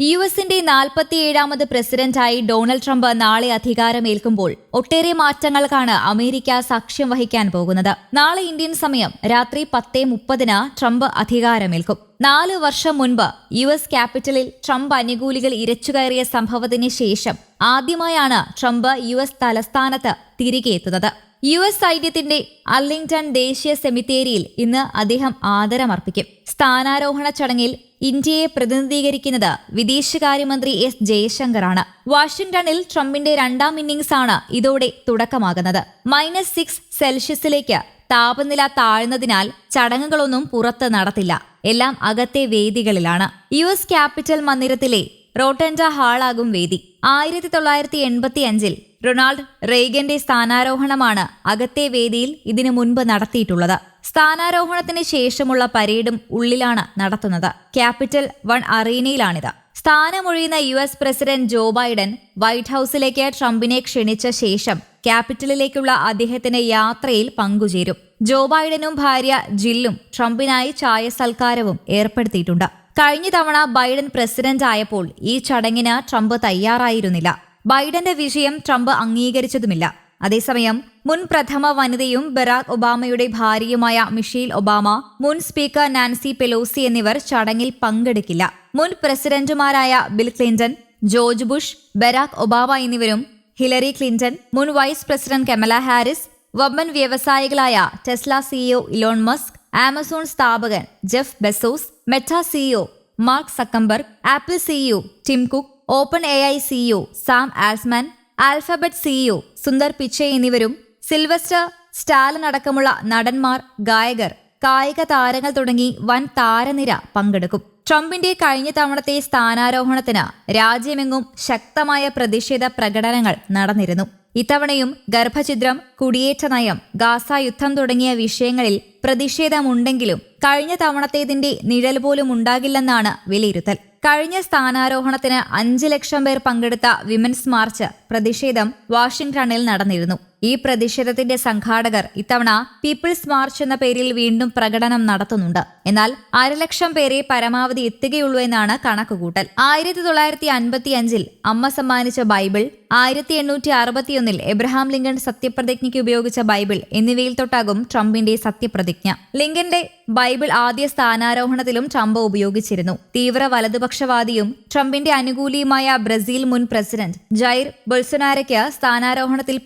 U എസിന്റെ നാൽപ്പത്തിയേഴാമത് പ്രസിഡന്റായി Donald Trump നാളെ അധികാരമേൽക്കുമ്പോൾ ഒട്ടേറെ മാറ്റങ്ങൾക്കാണ് അമേരിക്ക സാക്ഷ്യം വഹിക്കാൻ പോകുന്നത്. നാളെ ഇന്ത്യൻ സമയം രാത്രി പത്തേ മുപ്പതിന് ട്രംപ് അധികാരമേൽക്കും. നാല് വർഷം മുൻപ് യു എസ് ക്യാപിറ്റലിൽ ട്രംപ് അനുകൂലികൾ ഇരച്ചുകയറിയ സംഭവത്തിന് ശേഷം ആദ്യമായാണ് ട്രംപ് യു എസ് തലസ്ഥാനത്ത് തിരികെ എത്തുന്നത്. യു എസ് സൈന്യത്തിന്റെ അർലിംഗ്ടൺ ദേശീയ സെമിത്തേരിയിൽ ഇന്ന് അദ്ദേഹം ആദരമർപ്പിക്കും. സ്ഥാനാരോഹണ ചടങ്ങിൽ ഇന്ത്യയെ പ്രതിനിധീകരിക്കുന്നത് വിദേശകാര്യമന്ത്രി എസ് ജയശങ്കറാണ്. വാഷിംഗ്ടണിൽ ട്രംപിന്റെ രണ്ടാം ഇന്നിംഗ്സ് ആണ് ഇതോടെ തുടക്കമാകുന്നത്. മൈനസ് സിക്സ് സെൽഷ്യസിലേക്ക് താപനില താഴ്ന്നതിനാൽ ചടങ്ങുകളൊന്നും പുറത്ത് നടത്തില്ല. എല്ലാം അകത്തെ വേദികളിലാണ്. യു എസ് ക്യാപിറ്റൽ മന്ദിരത്തിലെ റോട്ടൻഡ ഹാളാകും വേദി. ആയിരത്തി തൊള്ളായിരത്തി എൺപത്തി അഞ്ചിൽ റൊണാൾഡ് റെയ്ഗന്റെ സ്ഥാനാരോഹണമാണ് അകത്തെ വേദിയിൽ ഇതിനു മുൻപ് നടത്തിയിട്ടുള്ളത്. സ്ഥാനാരോഹണത്തിന് ശേഷമുള്ള പരേഡും ഉള്ളിലാണ് നടത്തുന്നത്. ക്യാപിറ്റൽ വൺ അറീനയിലാണിത്. സ്ഥാനമൊഴിയുന്ന U S president Joe Biden white ഹൌസിലേക്ക് ട്രംപിനെ ക്ഷണിച്ച ശേഷം ക്യാപിറ്റലിലേക്കുള്ള അദ്ദേഹത്തിന്റെ യാത്രയിൽ പങ്കുചേരും. ജോ ബൈഡനും ഭാര്യ ജില്ലും ട്രംപിനായി ചായ സൽക്കാരവും ഏർപ്പെടുത്തിയിട്ടുണ്ട്. കഴിഞ്ഞ തവണ ബൈഡൻ പ്രസിഡന്റ് ആയപ്പോൾ ഈ ചടങ്ങിന് ട്രംപ് തയ്യാറായിരുന്നില്ല. ബൈഡന്റെ വിഷയം ട്രംപ് അംഗീകരിച്ചതുമില്ല. അതേസമയം മുൻ പ്രഥമ വനിതയും ബറാക് ഒബാമയുടെ ഭാര്യയുമായ മിഷേൽ ഒബാമ മുൻ സ്പീക്കർ നാൻസി പെലോസി എന്നിവർ ചടങ്ങിൽ പങ്കെടുക്കില്ല. മുൻ പ്രസിഡന്റുമാരായ Bill Clinton George Bush Barack Obama എന്നിവരും ഹിലറി ക്ലിന്റൺ മുൻ വൈസ് പ്രസിഡന്റ് കമല ഹാരിസ് വമ്പൻ വ്യവസായികളായ Tesla CEO Elon Musk Amazon സ്ഥാപകൻ Jeff Bezos Meta CEO Mark Zuckerberg Apple CEO Tim Cook Open A I CEO Sam Altman Alphabet CEO Sundar Pichai എന്നിവരും Sylvester Stallone അടക്കമുള്ള നടന്മാർ ഗായകർ കായിക താരങ്ങൾ തുടങ്ങി വൻ താരനിര പങ്കെടുക്കും. ട്രംപിന്റെ കഴിഞ്ഞ തവണത്തെ സ്ഥാനാരോഹണത്തിന് രാജ്യമെങ്ങും ശക്തമായ പ്രതിഷേധ പ്രകടനങ്ങൾ നടന്നിരുന്നു. ഇത്തവണയും ഗർഭഛിദ്രം കുടിയേറ്റ നയം ഗാസ യുദ്ധം തുടങ്ങിയ വിഷയങ്ങളിൽ പ്രതിഷേധമുണ്ടെങ്കിലും കഴിഞ്ഞ തവണത്തേതിന്റെ നിഴൽ പോലും ഉണ്ടാകില്ലെന്നാണ് വിലയിരുത്തൽ. കഴിഞ്ഞ സ്ഥാനാരോഹണത്തിന് അഞ്ച് ലക്ഷം പേർ പങ്കെടുത്ത വിമൻസ് മാർച്ച് പ്രതിഷേധം വാഷിംഗ്ടണിൽ നടന്നിരുന്നു. ഈ പ്രതിഷേധത്തിന്റെ സംഘാടകർ ഇത്തവണ പീപ്പിൾസ് മാർച്ച് എന്ന പേരിൽ വീണ്ടും പ്രകടനം നടത്തുന്നുണ്ട്. എന്നാൽ അരലക്ഷം പേരെ പരമാവധി എത്തുകയുള്ളൂ എന്നാണ് കണക്കുകൂട്ടൽ. ആയിരത്തി തൊള്ളായിരത്തി അൻപത്തി അഞ്ചിൽ അമ്മ സമ്മാനിച്ച ബൈബിൾ ആയിരത്തി എണ്ണൂറ്റി അറുപത്തിയൊന്നിൽ എബ്രഹാം ലിങ്കൺ സത്യപ്രതിജ്ഞയ്ക്ക് ഉപയോഗിച്ച ബൈബിൾ എന്നിവയിൽ തൊട്ടാകും ട്രംപിന്റെ സത്യപ്രതിജ്ഞ. ലിങ്കന്റെ ബൈബിൾ ആദ്യ സ്ഥാനാരോഹണത്തിലും ട്രംപ് ഉപയോഗിച്ചിരുന്നു. തീവ്ര വലതുപക്ഷവാദിയും ട്രംപിന്റെ അനുകൂലിയുമായ ബ്രസീൽ മുൻ പ്രസിഡന്റ് ജൈർ ബൊൾസൊനാരയ്ക്ക് സ്ഥാനാരോഹണത്തിൽ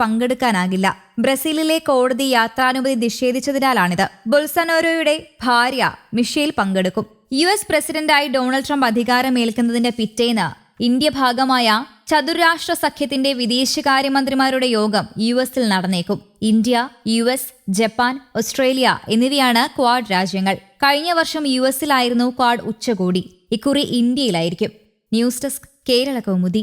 പങ്കെടുക്കാനാകില്ല ബ്രസീലിലെ കോടതി യാത്രാനുമതി നിഷേധിച്ചതിനാലാണിത്. ബൊൾസനോരോയുടെ ഭാര്യ മിഷേൽ പങ്കെടുക്കും. യു എസ് പ്രസിഡന്റായി ഡൊണാൾഡ് ട്രംപ് അധികാരമേൽക്കുന്നതിന്റെ പിറ്റേന്ന് ഇന്ത്യ ഭാഗമായ ചതുരാഷ്ട്ര സഖ്യത്തിന്റെ വിദേശകാര്യമന്ത്രിമാരുടെ യോഗം യു എസിൽ നടന്നേക്കും. India U S Japan Australia എന്നിവയാണ് ക്വാഡ് രാജ്യങ്ങൾ. കഴിഞ്ഞ വർഷം യു എസിലായിരുന്നു ക്വാഡ് ഉച്ചകോടി. ഇക്കുറി ഇന്ത്യയിലായിരിക്കും. News desk Kerala Kaumudi.